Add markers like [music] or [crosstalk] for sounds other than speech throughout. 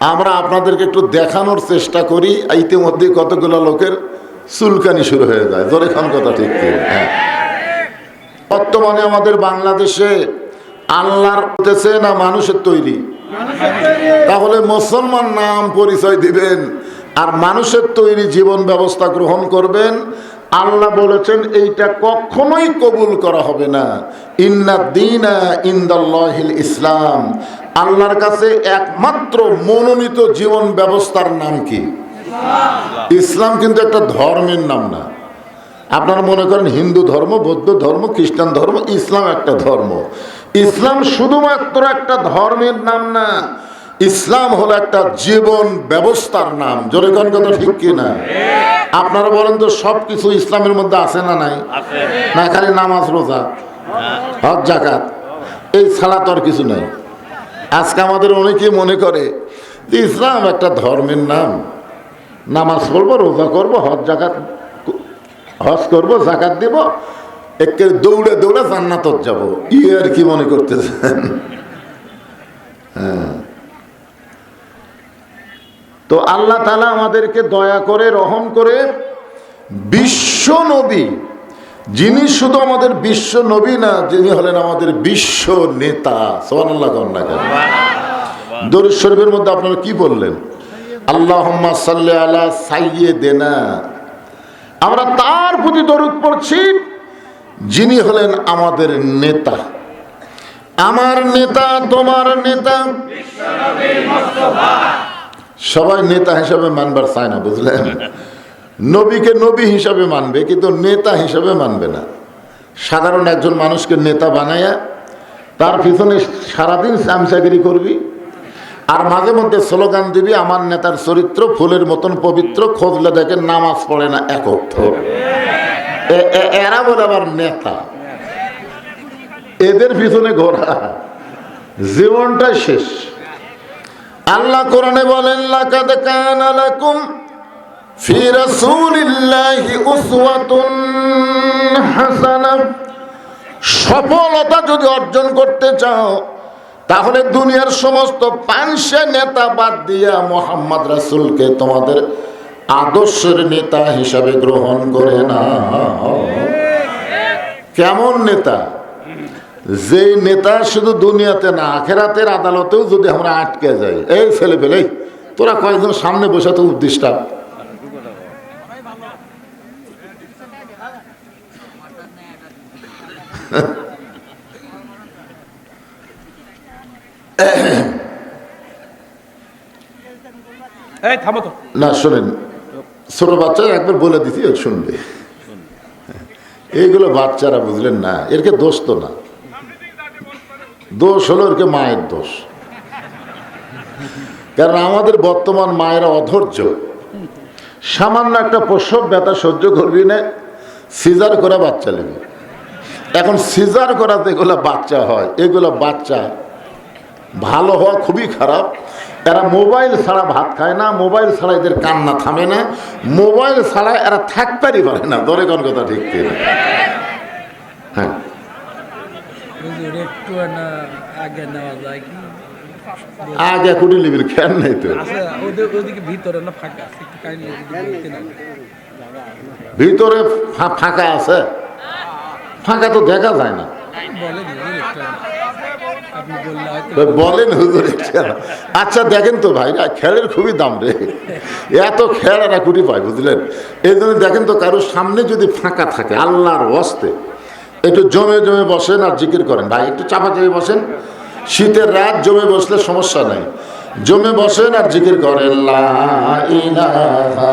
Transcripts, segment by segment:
আমরা আপনাদেরকে একটু দেখানোর চেষ্টা করি। ইতিমধ্যে কতগুলো লোকের চুলকানি শুরু হয়ে যায়। জোরে খান কথা ঠিক হ্যাঁ। বর্তমানে আমাদের বাংলাদেশে আল্লাহর হতেছে না মানুষের তৈরি? তাহলে মুসলমান নাম পরিচয় দিবেন আর মানুষের তৈরি জীবন ব্যবস্থা গ্রহণ করবেন। আল্লাহ বলেছেন এইটা কখনোই কবুল করা হবে না। ইন্না দিনা ইন্দাল্লাহিল ইসলাম। আল্লাহর কাছে একমাত্র মনোনীত জীবন ব্যবস্থার নাম কি? ইসলাম কিন্তু একটা ধর্মের নাম না। আপনারা মনে করেন হিন্দু ধর্ম বৌদ্ধ ধর্ম খ্রিস্টান ধর্ম ইসলাম একটা ধর্ম। ইসলাম শুধুমাত্র একটা ধর্মের নাম না ইসলাম হলো একটা জীবন ব্যবস্থার নাম। জোরে কোন কথা ঠিক কি না আপনারা বলেন তো সব কিছু ইসলামের মধ্যে আছে না নাই? না খালি নামাজ রোজা হজ জাকাত এই ছাড়া তো আর কিছু নাই। আজকে আমাদের অনেকেই মনে করে যে ইসলাম একটা ধর্মের নাম। নামাজ পড়ব, রোজা করব, হজ, জাকাত হজ করব, জাকাত দিব একে দৌড়ে দৌড়ে জান্নাত যাব। ই আর কি মনে করতেছেন? হ্যাঁ। তো আল্লাহ তালা আমাদেরকে দয়া করে, রহম করে বিশ্ব নবী যিনি শুধু আমাদের বিশ্ব নবী না যিনি হলেন আমাদের বিশ্ব নেতা। সোহান আল্লাহ কন্যা দরুদ শরীফের মধ্যে আপনারা কি বললেন? আল্লাহ সাল্লি আলা সাইয়ে দেনা আমরা তার প্রতি দরুদ পড়ছি যিনি হলেন আমাদের নেতা। আমার নেতা তোমার নেতা। সবাই নেতা হিসাবে মানবার চায় না বুঝলেন? নবীকে নবী হিসাবে মানবে, কিন্তু নেতা হিসাবে মানবে না। সাধারণ একজন মানুষকে নেতা বানায়া, তার পিছনে সারাদিন চামচাগিরি করবি, আর মাঝে মধ্যে স্লোগান দিবি, আমার নেতার চরিত্র ফুলের মতন পবিত্র, খোঁজলে দেখে নামাজ পড়ে না এক অর্থ। এ- এ- এরা বলে আবার নেতা। এদের পিছনে ঘোরা জীবনটা শেষ। আল্লাহ কোরআনে বলেন, লাকাদ কানা লাকুম ফি রাসূলিল্লাহি উসওয়াতুন হাসানাহ সফলতা যদি অর্জন করতে চাও, তাহলে দুনিয়ার সমস্ত পাঁচশে নেতা বাদ দিয়া মোহাম্মদ রাসুলকে তোমাদের আদর্শের নেতা হিসাবে গ্রহণ করে না। কেমন নেতা? যে নেতা শুধু দুনিয়াতে না, আখেরাতের আদালতেও যদি আমরা আটকে যাই। এই ছেলে পেলে তোরা কয়েকজন সামনে বসে তো উদ্দিষ্টা এই থামো তো [coughs] না, শোনেন, ছোট একবার বলে ও শুনবে। এইগুলো বাচ্চারা বুঝলেন না, এরকে দোষ তো না। দোষ হলো এরকে মায়ের দোষ। কারণ আমাদের বর্তমান মায়েরা অধৈর্য। সামান্য একটা প্রসব ব্যথা সহ্য করবি না, সিজার করা বাচ্চা নেবে এখন সিজার করাতে এগুলো বাচ্চা হয়, এগুলো বাচ্চা ভালো হওয়া খুবই খারাপ। এরা মোবাইল ছাড়া ভাত খায় না, মোবাইল ছাড়া এদের কান্না থামে না, মোবাইল ছাড়া এরা থাকতেই পারে না দরে কোন কথা ঠিক হ্যাঁ। আগে কুটি খেয়াল নেই তো। ভিতরে ফাঁকা আছে একটু কাইন্ডলি যদি বলতে না ভিতরে ফা- ফাঁকা তো দেখা যায় না। বলেন হুজুর আচ্ছা দেখেন তো ভাইরা খেলের খুবই দাম রে। এত খেল এরা কুটি পায় বুঝলেন? এই জন্য দেখেন তো কারোর সামনে যদি ফাঁকা থাকে আল্লাহর ওয়াস্তে একটু জমে জমে বসেন আর জিকির করেন। ভাই একটু চাপা চেপে বসেন। শীতের রাত জমে বসলে সমস্যা নাই। জমে বসেন আর জিকির করেন লা ইলাহা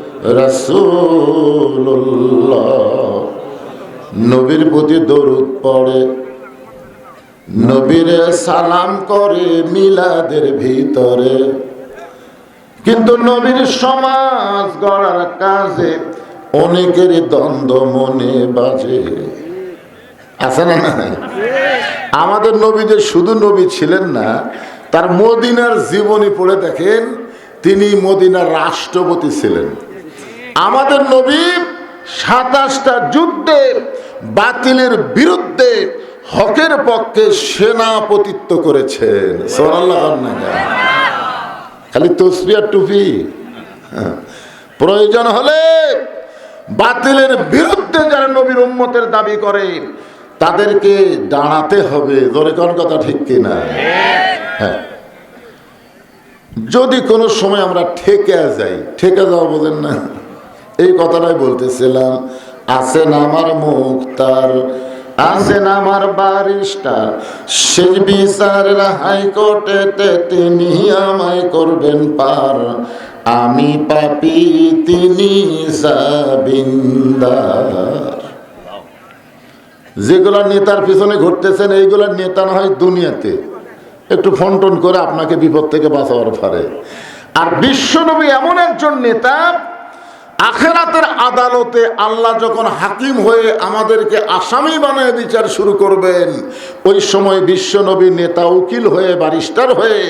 নবীর প্রতি দরুদ পড়ে। নবীরে সালাম করে মিলাদের ভিতরে। কিন্তু নবীর সমাজ গড়ার কাজে অনেকেরই দ্বন্দ্ব মনে বাজে। আছে না না আমাদের নবী যে শুধু নবী ছিলেন না, তার মদিনার জীবনী পড়ে দেখেন, তিনি মদিনার রাষ্ট্রপতি ছিলেন। আমাদের নবী সাতাশটা যুদ্ধে বাতিলের বিরুদ্ধে হকের পক্ষে সেনাপতিত্ব করেছেন। খালি তসবিয়ার টুপি। প্রয়োজন হলে বাতিলের বিরুদ্ধে যারা নবীর উম্মতের দাবি করে, তাদেরকে দাঁড়াতে হবে। ধরে কোন কথা ঠিক কিনা? হ্যাঁ। যদি কোনো সময় আমরা ঠেকে যাই, ঠেকে যাওয়া বলেন না। এই কথাটাই বলতেছিলাম, আছেন আমার মুক্তার, আছেন আমার বারিস্টার, সেই বিচারের হাইকোর্টেতে তিনি আমায় করবেন পার, আমি পাপি, তিনি যেগুলা নেতার পিছনে ঘুরতেছেন, এইগুলা নেতা না হয় দুনিয়াতে, একটু ফোন টোন করে আপনাকে বিপদ থেকে বাঁচাবার পারে। আর বিশ্বনবী এমন একজন নেতা আখেরাতের আদালতে আল্লাহ যখন হাকিম হয়ে আমাদেরকে আসামি বানায় বিচার শুরু করবেন, ওই সময় বিশ্বনবী নেতা উকিল হয়ে বারিস্টার হয়ে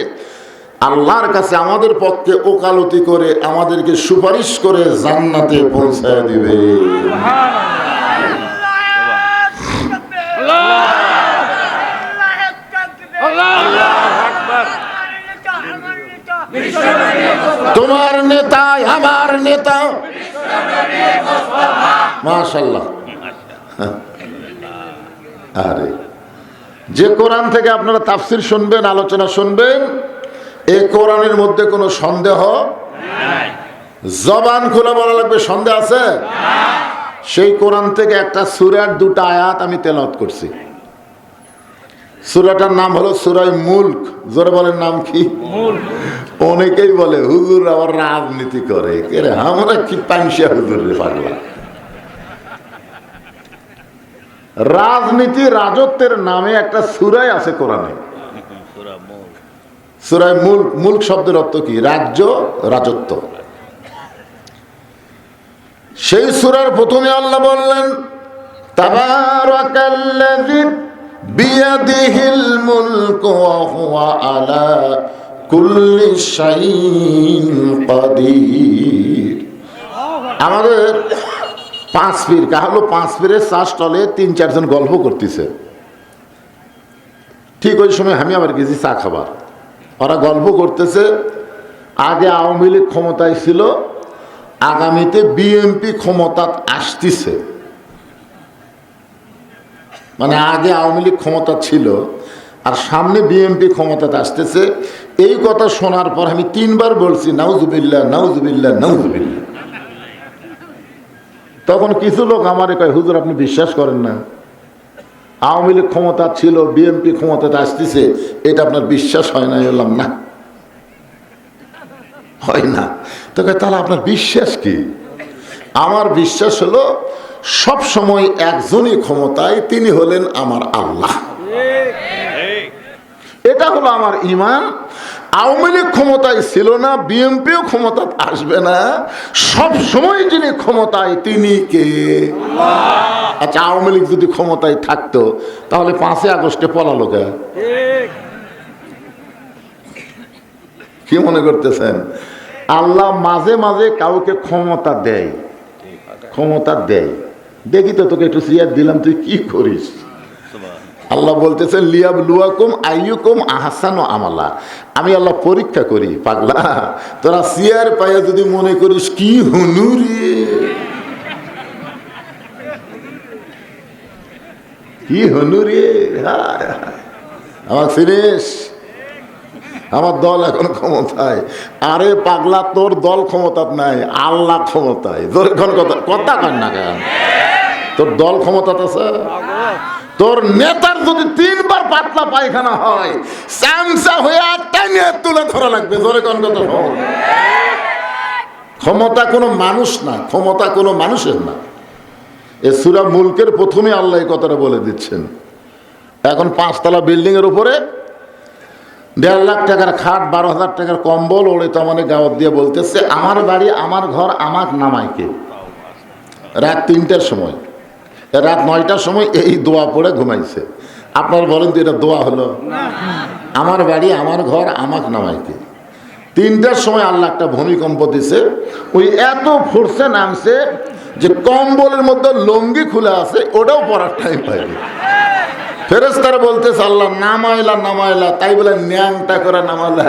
আল্লাহর কাছে আমাদের পক্ষে ওকালতি করে আমাদেরকে সুপারিশ করে জান্নাতে পৌঁছায় দিবে। তোমার নেতা আমার নেতা। মাশাল্লাহ আরে। যে কোরআন থেকে আপনারা তাফসির শুনবেন আলোচনা শুনবেন এই কোরআনের মধ্যে কোনো সন্দেহ? জবান খোলা বলা লাগবে সন্দেহ আছে? সেই কোরআন থেকে একটা সুরার দুটা আয়াত আমি তেলাওয়াত করছি। সুরাটার নাম হলো সুরাই মুল্ক। জোরে বলেন নাম কি? অনেকেই বলে হুজুর আবার রাজনীতি করে। আমরা কি পাংশিয়া হুজুর পাগলা? রাজনীতি রাজত্বের নামে একটা সুরাই আছে কোরআনে। সুরাই মুল্ক মুল্ক শব্দের অর্থ কি? রাজ্য রাজত্ব। সেই সুরার প্রথমে আল্লাহ বললেন তাবারাকাল্লাযী মুলকু ওয়া হুয়া আলা কুল্লি শাইইন কাদির। আমাদের পাঁচ পীর কা হলো পাঁচ পীরের চা স্টলে তিন চারজন গল্প করতেছে। ঠিক ওই সময় আমি আবার গেছি চা খাবার। ওরা গল্প করতেছে, আগে আওয়ামী লীগ ক্ষমতায় ছিল, আগামীতে বিএনপি ক্ষমতা আসতেছে। মানে আগে আওয়ামী লীগ ক্ষমতা ছিল আর সামনে বিএনপি ক্ষমতাতে আসতেছে। এই কথা শোনার পর আমি তিনবার বলছি নাউজুবিল্লা নাউজুবিল্লা নাউজুবিল্লা তখন কিছু লোক আমারে কয় হুজুর আপনি বিশ্বাস করেন না। আওয়ামী লীগ ক্ষমতা ছিল বিএনপি ক্ষমতাতে আসতেছে এটা আপনার বিশ্বাস হয় না? বললাম না। হয় না। তো কয়, তাহলে আপনার বিশ্বাস কি? আমার বিশ্বাস হলো সব সময় একজনই ক্ষমতায়, তিনি হলেন আমার আল্লাহ। এটা হলো আমার ইমান। আওয়ামী লীগ ক্ষমতায় ছিল না, বিএনপিও ক্ষমতা আসবে না। সব সময় যিনি ক্ষমতায়, তিনি কে? আচ্ছা আওয়ামী লীগ যদি ক্ষমতায় থাকতো, তাহলে পাঁচই আগস্টে পলালো কে? কি মনে করতেছেন? আল্লাহ মাঝে মাঝে কাউকে ক্ষমতা দেয়। ক্ষমতা দেয়। দেখি তো, তোকে একটু সিয়ার দিলাম, তুই কি করিস? আল্লাহ বলতেছেন লিয়াব লুয়াকুম আইয়ুকুম আহসান আমালা। আমি আল্লাহ পরীক্ষা করি, পাগলা। তোরা সিয়ার পাইয়া যদি মনে করিস, কি হুনুরি কি হনুরে। আমার আমার দল এখন ক্ষমতায়। আরে পাগলা, তোর দল ক্ষমতা নাই, আল্লাহ ক্ষমতায়। তোর এখন কথা কথা কর না কেন? তোর দল ক্ষমতা আছে। তোর নেতার যদি তিনবার পাতলা পায়খানা হয় স্যামসা হয়ে টাইনে তুলে ধরা লাগবে। ধরে কোন কথা ক্ষমতা কোনো মানুষ না, ক্ষমতা কোনো মানুষের না। এ সুরা মুলকের প্রথমে আল্লাহ কথাটা বলে দিচ্ছেন। এখন পাঁচতলা বিল্ডিংয়ের উপরে দেড় লাখ টাকার খাট, বারো হাজার টাকার কম্বল ওড়ে তো মানে গাওয়াত দিয়ে বলতেছে, আমার বাড়ি, আমার ঘর আমার নামাইকে রাত তিনটার সময়। রাত নয়টার সময় এই দোয়া পড়ে ঘুমাইছে। আপনার বলেন তো এটা দোয়া হলো? আমার বাড়ি, আমার ঘর, আমাক নামাইকে তিনটার সময় আল্লাহ একটা ভূমিকম্প দিছে। ওই এত ফোর্সে নামছে যে কম্বলের মধ্যে লঙ্গি খুলে আছে, ওটাও পরার টাইম পাইবে ফেরেস্তারা বলতেছে, আল্লাহ নামাইলা নামাইলা। তাই বলে, ন্যাংটা করে নামাইলা।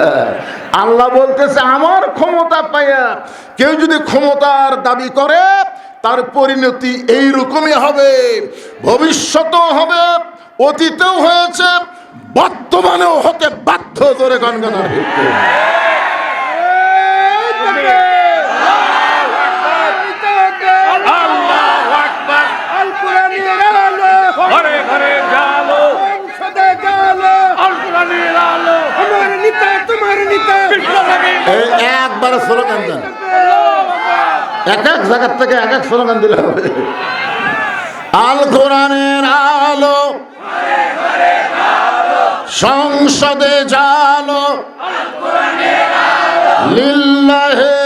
আল্লাহ বলতেছে, আমার ক্ষমতা পাইয়া কেউ যদি ক্ষমতার দাবি করে তার পরিণতি এই রকমই হবে। ভবিষ্যতেও হবে অতীতেও হয়েছে বর্তমানেও হতে বাধ্য করে গণগণা ঘরে ঘরে জালো। আল কোরআনের আলো বিশ্বনবী। এই একবার স্লোগান দেন। এক এক জায়গার থেকে এক এক স্লোগান দিলে আল কোরআনের আলো, সংসদে জালো, লিল্লাহে।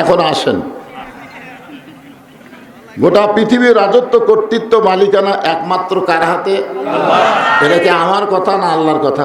এখন আসেন। গোটা পৃথিবীর রাজত্ব, কর্তৃত্ব, মালিকানা একমাত্র কার হাতে? এটা কি আমার কথা না আল্লাহর কথা?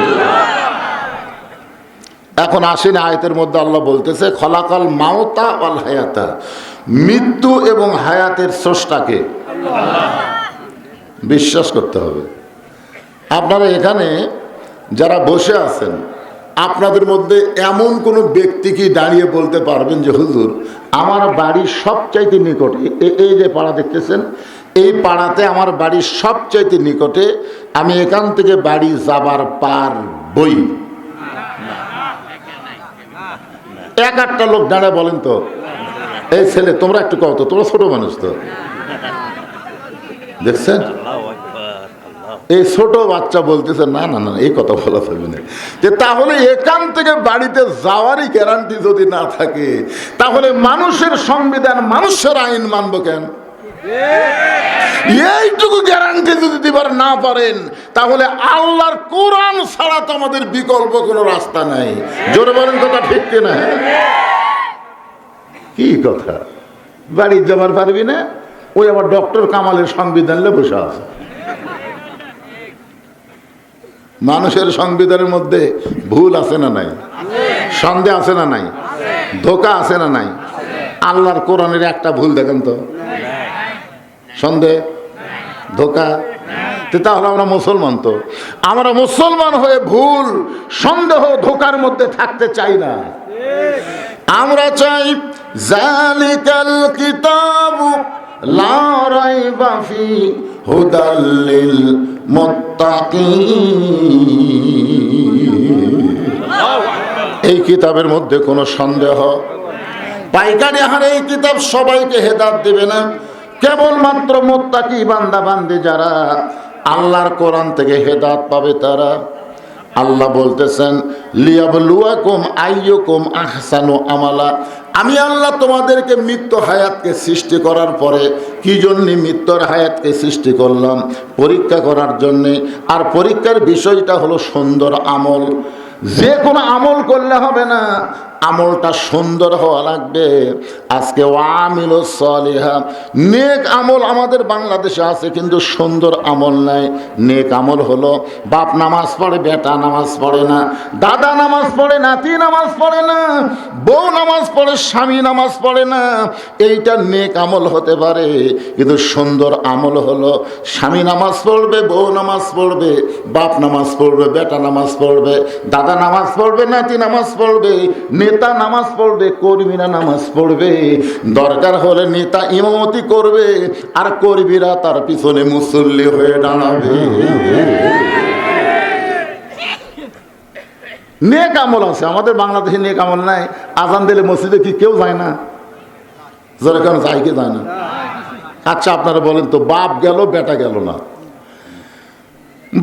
এখন আসেন আয়তের মধ্যে আল্লাহ বলতেছে, খলাকাল মাওতা অল হায়াতা। মৃত্যু এবং হায়াতের স্রষ্টাকে বিশ্বাস করতে হবে। আপনারা এখানে যারা বসে আছেন, আপনাদের মধ্যে এমন কোনো ব্যক্তি কি দাঁড়িয়ে বলতে পারবেন যে, হুজুর, আমার বাড়ির সবচাইতে নিকটে এই যে পাড়া দেখতেছেন, এই পাড়াতে আমার বাড়ির সবচাইতে নিকটে আমি এখান থেকে বাড়ি যাবার পার বই এক আটটা লোক দাঁড়ায় বলেন তো এই ছেলে তোমরা একটু কও তো তোমরা ছোট মানুষ তো? দেখছেন? এই ছোট বাচ্চা বলতেছে না না না এই কথা বলা যাবে না। যে তাহলে এখান থেকে বাড়িতে যাওয়ারই গ্যারান্টি যদি না থাকে তাহলে মানুষের সংবিধান মানুষের আইন মানব কেন? এইটুকু গ্যারান্টি যদি দিবার না পারেন, তাহলে আল্লাহর কোরআন ছাড়া তো আমাদের বিকল্প কোনো রাস্তা নাই। জোরে বলেন কথা ঠিক কিনা? কি কথা? বাড়ি যাবার পারবি না? ওই আবার ডক্টর কামালের সংবিধান বসে আছে। মানুষের সংবিধানের মধ্যে ভুল আছে না নাই? সন্দেহ আছে না নাই? ধোকা আছে না নাই? আল্লাহর কোরআনের একটা ভুল দেখেন তো? সন্দেহ ধোকা? তাহলে আমরা মুসলমান তো। আমরা মুসলমান হয়ে ভুল, সন্দেহ, ধোকার মধ্যে থাকতে চাই না। আমরা চাই, জালিকাল কিতাব লা রাইবা ফি লিল মুত্তাকিন। এই কিতাবের মধ্যে কোনো সন্দেহ? পাইকারি হারে এই কিতাব সবাইকে হেদাত দেবে না। কেবলমাত্র মোত্তাকি বান্দা বান্দি যারা আল্লাহর কোরআন থেকে হেদাত পাবে তারা। আল্লাহ বলতেছেন আমালা। আমি আল্লাহ তোমাদেরকে মৃত্যু হায়াতকে সৃষ্টি করার পরে কি জন্য মৃত্যুর হায়াতকে সৃষ্টি করলাম? পরীক্ষা করার জন্যে। আর পরীক্ষার বিষয়টা হলো সুন্দর আমল। যে কোনো আমল করলে হবে না। আমলটা সুন্দর হওয়া লাগবে। আজকে ওয়ামিল নেক আমল আমাদের বাংলাদেশে আছে, কিন্তু সুন্দর আমল নাই। নেক আমল হলো বাপ নামাজ পড়ে, বেটা নামাজ পড়ে না, দাদা নামাজ পড়ে, নাতি নামাজ পড়ে না, বউ নামাজ পড়ে, স্বামী নামাজ পড়ে না। এইটা নেক আমল হতে পারে, কিন্তু সুন্দর আমল হলো স্বামী নামাজ পড়বে, বউ নামাজ পড়বে, বাপ নামাজ পড়বে, বেটা নামাজ পড়বে, দাদা নামাজ পড়বে, নাতি নামাজ পড়বে নেতা নামাজ পড়বে, কর্মীরা নামাজ পড়বে। দরকার হলে নেতা ইমামতি করবে, আর কর্মীরা তার পিছনে মুসল্লি হয়ে দাঁড়াবে। নেক আমল আছে, আমাদের বাংলাদেশে নেক আমল নাই। আজান দিলে মসজিদে কি কেউ যায় না? যেরকম যায় কি যায় না? আচ্ছা আপনারা বলেন তো, বাপ গেল, বেটা গেল না?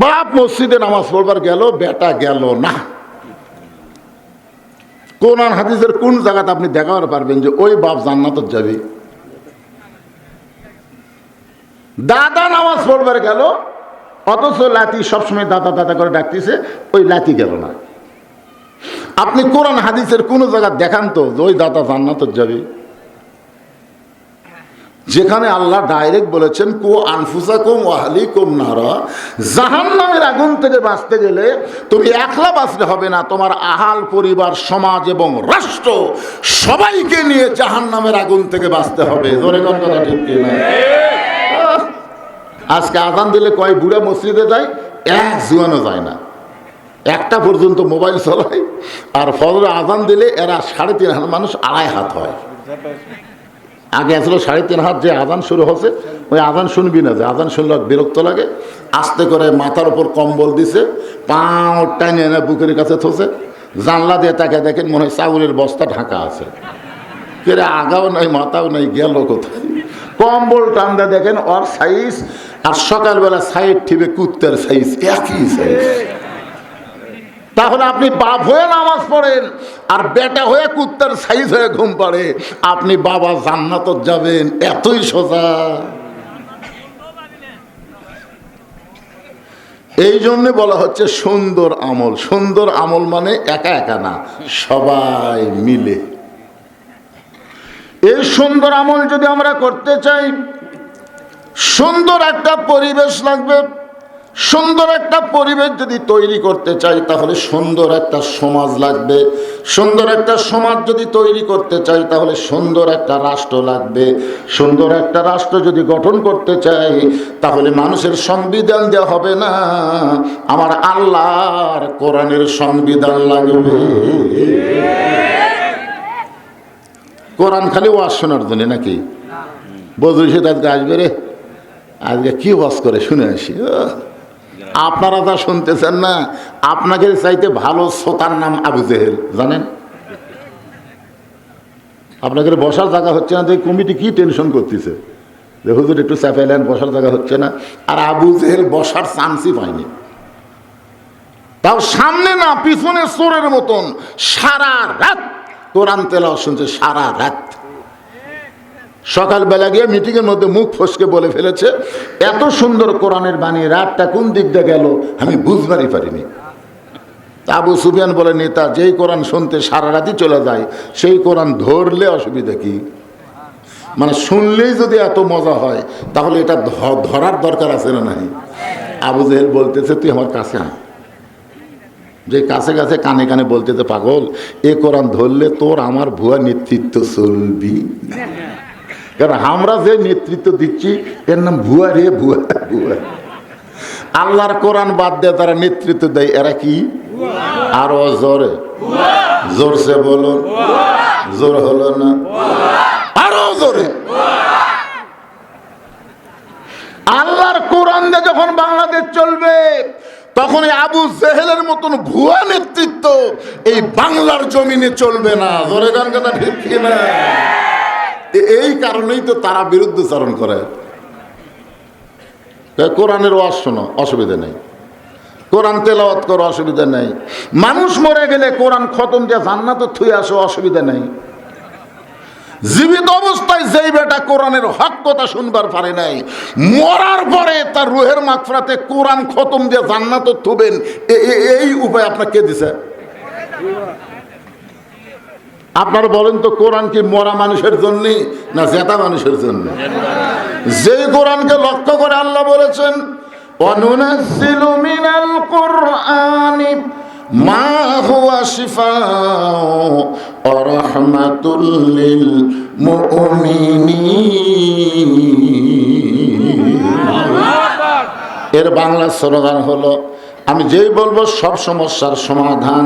বাপ মসজিদে নামাজ পড়বার গেল, বেটা গেল না। কোরআন, হাদিসের কোন জায়গাতে আপনি দেখাবার পারবেন যে ওই বাপ জান্নাতত যাবে? দাদা নামাজ পড়বার গেল, অথচ লাতি সবসময় দাদা দাদা করে ডাকতেছে, ওই লাতি গেল না। আপনি কোরআন, হাদিসের কোন জায়গা দেখান তো ওই দাদা জান্নাতত যাবে? যেখানে আল্লাহ ডাইরেক্ট বলেছেন, কো আনফুসা কোম ওয়াহালি কোম নারা। জাহান নামের আগুন থেকে বাঁচতে গেলে তুমি একলা বাঁচতে হবে না। তোমার আহাল পরিবার, সমাজ এবং রাষ্ট্র সবাইকে নিয়ে জাহান নামের আগুন থেকে বাঁচতে হবে। আজকে আজান দিলে কয় বুড়া মসজিদে যায়? এক জুয়ানো যায় না। একটা পর্যন্ত মোবাইল চালায়। আর ফজরে আজান দিলে এরা সাড়ে তিন হাজার মানুষ আড়াই হাত হয়। আগে আসলে সাড়ে তিন হাত যে আজান শুরু হচ্ছে ওই আজান শুনবি না যে, আজান শুনলে বিরক্ত লাগে। আস্তে করে মাথার উপর কম্বল দিছে, পাও টাইনে এনে বুকের কাছে থসে জানলা দিয়ে তাকে দেখেন মনে হয় চাউলের বস্তা ঢাকা আছে। কেরে আগাও নাই, মাথাও নাই, গেল কোথায়? কম্বল টান্দা দেখেন ওর সাইজ আর সকালবেলা সাইড ঠিবে কুত্তের সাইজ একই সাইজ তাহলে আপনি বাপ হয়ে নামাজ পড়েন, আর বেটা হয়ে কুত্তার সাইজ হয়ে ঘুম পাড়ে। আপনি বাবা জান্নাত যাবেন, এতই সোজা। এই জন্যে বলা হচ্ছে সুন্দর আমল। সুন্দর আমল মানে একা একা না, সবাই মিলে। এই সুন্দর আমল যদি আমরা করতে চাই, সুন্দর একটা পরিবেশ লাগবে। সুন্দর একটা পরিবেশ যদি তৈরি করতে চাই, তাহলে সুন্দর একটা সমাজ লাগবে। সুন্দর একটা সমাজ যদি তৈরি করতে চাই, তাহলে সুন্দর একটা রাষ্ট্র লাগবে। সুন্দর একটা রাষ্ট্র যদি গঠন করতে চাই, তাহলে মানুষের সংবিধান দেওয়া হবে না। আমার আল্লাহর কোরআনের সংবিধান লাগবে। কোরআন খালি ওয়াজ শোনার জন্য নাকি? বদরুল সে আজকে আসবে রে? আজকে কি ওয়াজ করে? শুনে আসি। আপনারা তা শুনতেছেন না, আপনাকে চাইতে ভালো শ্রোতার নাম আবু জেহেল, জানেন? আপনাদের বসার জায়গা হচ্ছে না দেখে কমিটি কি টেনশন করতেছে? যে হুজুর একটু চাপাইলেন, বসার জায়গা হচ্ছে না। আর আবু জেহেল বসার চান্সই পায়নি। তাও সামনে না, পিছনে চোরের মতন সারা রাত কোরআন তেলাও শুনছে, সারা রাত। সকালবেলা গিয়ে মিটিংয়ের মধ্যে মুখ ফসকে বলে ফেলেছে, এত সুন্দর কোরআনের বাণী, রাতটা কোন দিক দিয়ে গেল? আমি বুঝবারই পারিনি। আবু সুফিয়ান বলে, নেতা, যেই কোরআন শুনতে সারা রাতই চলে যায়, সেই কোরআন ধরলে অসুবিধা কি? মানে শুনলেই যদি এত মজা হয়, তাহলে এটা ধরার দরকার আছে না নাই? আবু জেহেল বলতেছে, তুই আমার কাছে আয়। যে কাছে কাছে কানে কানে বলতেছে, পাগল, এ কোরআন ধরলে তোর আমার ভুয়া নেতৃত্ব চলবি। কারণ আমরা যে নেতৃত্ব দিচ্ছি, এর নাম ভুয়া রে, ভুয়া ভুয়া। আল্লাহর কোরআন বাদ দিয়ে তারা নেতৃত্ব দেয়, এরা কি? আরও জোরে। জোরসে বলুন। জোর হলো না? আরও জোরে। আল্লাহর কোরআন দিয়ে যখন বাংলাদেশ চলবে তখন এই আবু জেহেলের মতন ভুয়া নেতৃত্ব এই বাংলার জমিনে চলবে না। জোরে গান কথা ঠিক না এই কারণেই তো তারা বিরুদ্ধচারণ করে। কোরআনের ওয়াজ শোনো, অসুবিধা নেই। কোরআন তেলাওয়াত করো, অসুবিধা নেই। মানুষ মরে গেলে কোরআন খতম দিয়ে জান্নাতে থুয়ে আসো, অসুবিধা নেই। জীবিত অবস্থায় যেই বেটা কোরআনের হক কথা শুনবার পারে নাই, মরার পরে তার রুহের মাকফরাতে কোরআন খতম দিয়ে জান্নাত থুবেন এই উপায় আপনাকে দিছে? আপনারা বলেন তো, কোরআন কি মরা মানুষের জন্য না জেতা মানুষের জন্য? যে কোরআনকে লক্ষ্য করে আল্লাহ বলেছেন এর বাংলা স্লোগান হলো আমি যেই বলব, সব সমস্যার সমাধান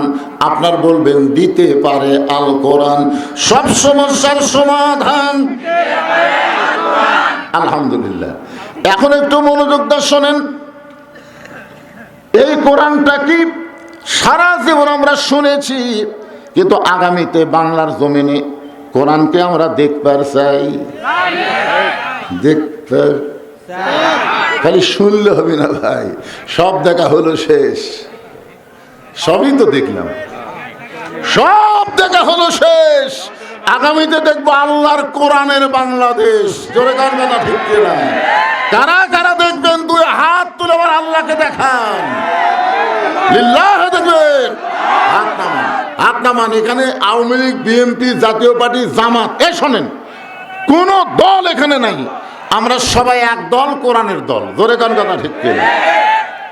আপনার বলবেন, দিতে পারে আল কোরআন। সব সমস্যার সমাধান। আলহামদুলিল্লাহ। এখন একটু মনোযোগ শোনেন। এই কোরআনটা কি? সারা জীবন আমরা শুনেছি, কিন্তু আগামীতে বাংলার জমিনে কোরআনকে আমরা দেখবার চাই। দেখতে খালি শুনলে হবে না ভাই। সব দেখা হলো শেষ। সবই তো দেখলাম। সব দেখা হলো শেষ। আগামীতে দেখব আল্লাহর কোরআনের বাংলাদেশ। জোরে গান কথা ঠিক কিনা? কারা কারা দেখবেন? দুই হাত তুলে আবার আল্লাহকে দেখান। এখানে আওয়ামী লীগ, বিএনপি, জাতীয় পার্টি, জামাত। এ শোনেন, কোন দল এখানে নাই। আমরা সবাই এক দল, কোরআনের দল। জোরে কান কথা ঠিক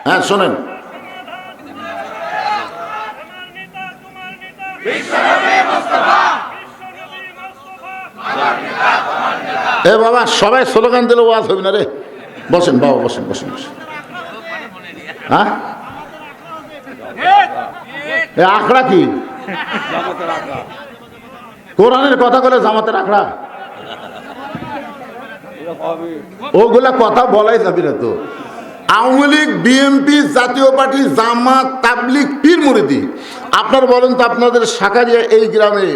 হ্যাঁ শোনেন। এ বাবা, সবাই স্লোগান দিলে ওয়াজ হবে না রে। বসেন, বাবা, বসেন বসেন বসেন। হ্যাঁ? আখড়া কি? কোরআনের কথা বলে জামাতের আখড়া। ওগুলা কথা বলাই যাবি না তো। আওয়ামী লীগ, বিএনপি, জাতীয় পার্টি, জামাত, তাবলিগ, পীর মুরিদি। আপনার বলেন তো আপনাদের সাকারিয়া এই গ্রামে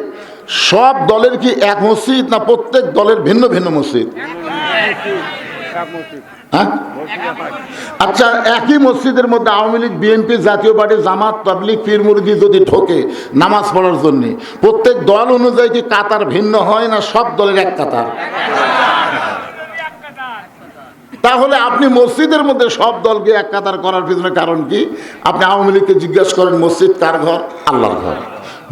সব দলের কি এক মসজিদ না প্রত্যেক দলের ভিন্ন ভিন্ন মসজিদ? হ্যাঁ? আচ্ছা একই মসজিদের মধ্যে আওয়ামী লীগ, বিএনপি, জাতীয় পার্টি, জামাত, তাবলিগ, পীর মুরিদি যদি ঠোকে নামাজ পড়ার জন্য, প্রত্যেক দল অনুযায়ী কি কাতার ভিন্ন হয় না সব দলের এক কাতার? তাহলে আপনি মসজিদের মধ্যে সব দলকে এক কাতার করার পিছনে কারণ কি? আপনি আওয়ামী লীগকে জিজ্ঞেস করেন মসজিদ কার ঘর? আল্লাহর ঘর।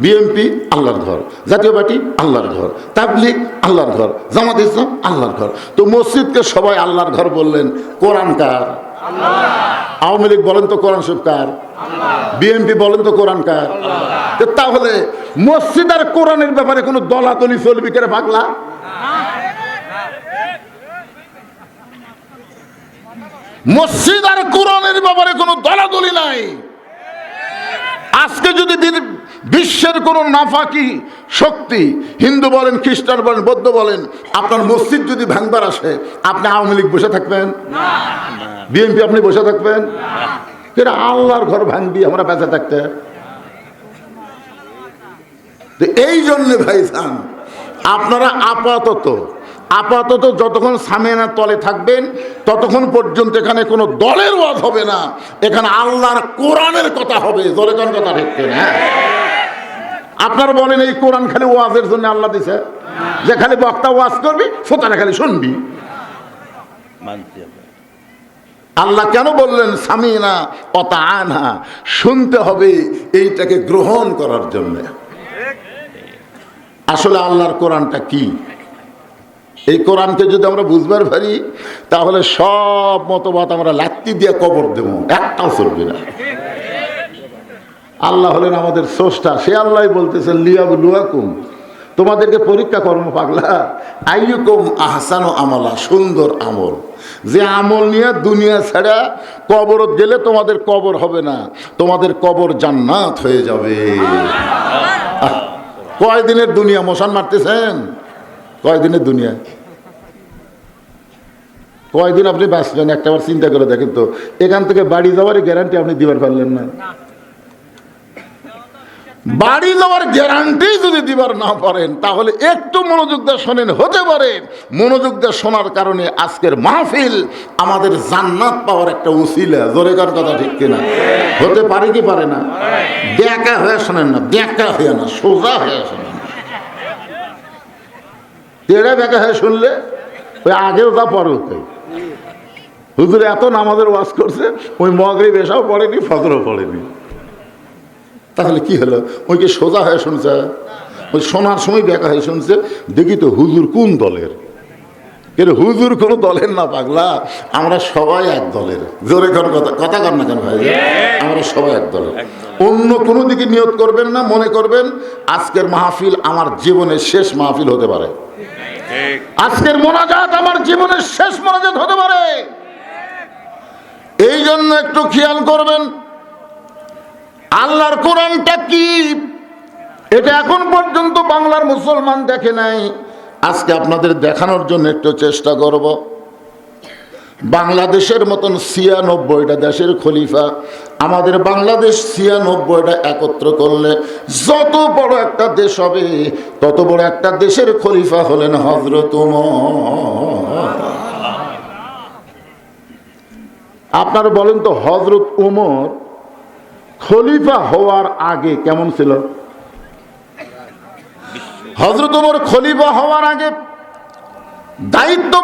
বিএনপি আল্লাহর ঘর। জাতীয় পার্টি আল্লাহর ঘর। তাবলিগ আল্লাহর ঘর। জামাত ইসলাম আল্লাহর ঘর। তো মসজিদকে সবাই আল্লাহর ঘর বললেন। কোরআন কার? আওয়ামী লীগ বলেন তো কোরআন শরীফ কার? বিএনপি বলেন তো কোরআন কার? তাহলে মসজিদ আর কোরআনের ব্যাপারে কোনো দলাতলি চলবি করে পাগলা? মসজিদ আর কোরআনের ব্যাপারে কোনো দলাদলি নাই। আজকে যদি বিশ্বের কোন নাফাকি শক্তি, হিন্দু বলেন, খ্রিস্টান বলেন, বৌদ্ধ বলেন, আপনার মসজিদ যদি ভাঙবার আসে, আপনি আওয়ামী লীগ বসে থাকবেন? বিএনপি আপনি বসে থাকবেন? এরা আল্লাহর ঘর ভাঙবি, আমরা বেঁচে থাকতে। এই জন্যে ভাই আপনারা আপাতত আপাতত যতক্ষণ সামিয়ানার তলে থাকবেন ততক্ষণ পর্যন্ত এখানে কোনো দলের ওয়াজ হবে না। এখানে আল্লাহর কোরআনের কথা হবে। জোরে কোন কথা ঠিক কিনা, হ্যাঁ। আপনারা বলেন এই কোরআন খালি ওয়াজের জন্য আল্লাহ দিছে? যে খালি বক্তা ওয়াজ করবি শ্রোতারা খালি শুনবি। আল্লাহ কেন বললেন সামিনা অতা আনহা শুনতে হবে এইটাকে গ্রহণ করার জন্য। আসলে আল্লাহর কোরআনটা কি? এই কোরআনকে যদি আমরা বুঝবার পারি, তাহলে সব মতবাদ আমরা লাত্তি দিয়ে কবর দেব। একটাও চলবে না। আল্লাহ হলেন আমাদের স্রষ্টা। সে আল্লাহ বলতেছেন, লিয়াবুলুয়াকুম। তোমাদেরকে পরীক্ষা কর্ম পাগলা। আইয়ুকুম আহসানো আমলা, সুন্দর আমল। যে আমল নিয়ে দুনিয়া ছাড়া কবরত গেলে তোমাদের কবর হবে না, তোমাদের কবর জান্নাত হয়ে যাবে। কয়দিনের দুনিয়া মশান মারতেছেন? কয়দিনের দুনিয়া? কয়দিন আপনি বাঁচবেন? একটা বার চিন্তা করে দেখেন তো। এখান থেকে বাড়ি যাওয়ারই গ্যারান্টি আপনি দিবার পারলেন না। বাড়ি যাওয়ার গ্যারান্টি যদি দিবার না পারেন, তাহলে একটু মনোযোগ দিয়ে শোনেন, হতে পারে। মনোযোগ দিয়ে শোনার কারণে আজকের মাহফিল আমাদের জান্নাত পাওয়ার একটা উসিলা। জোরে কার কথা ঠিক কিনা? হতে পারে কি পারে না? দেখা হয়ে শোনেন না, দেখা হয়ে না, সোজা হয়ে শোনেন। তেড়ে ব্যাকা হয়ে শুনলে? ওই আগেও তা পরেও তাই হুজুর এত নামাজের ওয়াজ করছে, ওই মগরি বেশাও পড়েনি, ফজরও পড়েনি। তাহলে কি হলো? ওই যে সোজা হয়ে শুনছে? ওই শোনার সময় বেকা হয়ে শুনছে, দেখি তো হুজুর কোন দলের? কিন্তু হুজুর কোনো দলের না পাগলা, আমরা সবাই এক দলের। জোরে কর কথা কথা কর না কেন ভাই? আমরা সবাই এক দলের। অন্য কোনো দিকে নিয়োগ করবেন না, মনে করবেন আজকের মাহফিল আমার জীবনের শেষ মাহফিল হতে পারে। আজকের মোনাজাত আমার জীবনের শেষ মোনাজাত হতে পারে। এই জন্য একটু খেয়াল করবেন, আল্লাহর কোরআনটা কি? এটা এখন পর্যন্ত বাংলার মুসলমান দেখে নাই। আজকে আপনাদের দেখানোর জন্য একটু চেষ্টা করব। বাংলাদেশের মতন ছিয়ানব্বইটা দেশের খলিফা, আমাদের বাংলাদেশ ছিয়ানব্বইটা একত্র করলে যত বড় একটা দেশ হবে, তত বড় একটা দেশের খলিফা হলেন হজরত আপনার বলেন তো হজরত উমর খলিফা হওয়ার আগে কেমন ছিল? হজরত উমর খলিফা হওয়ার আগে দায়িত্ব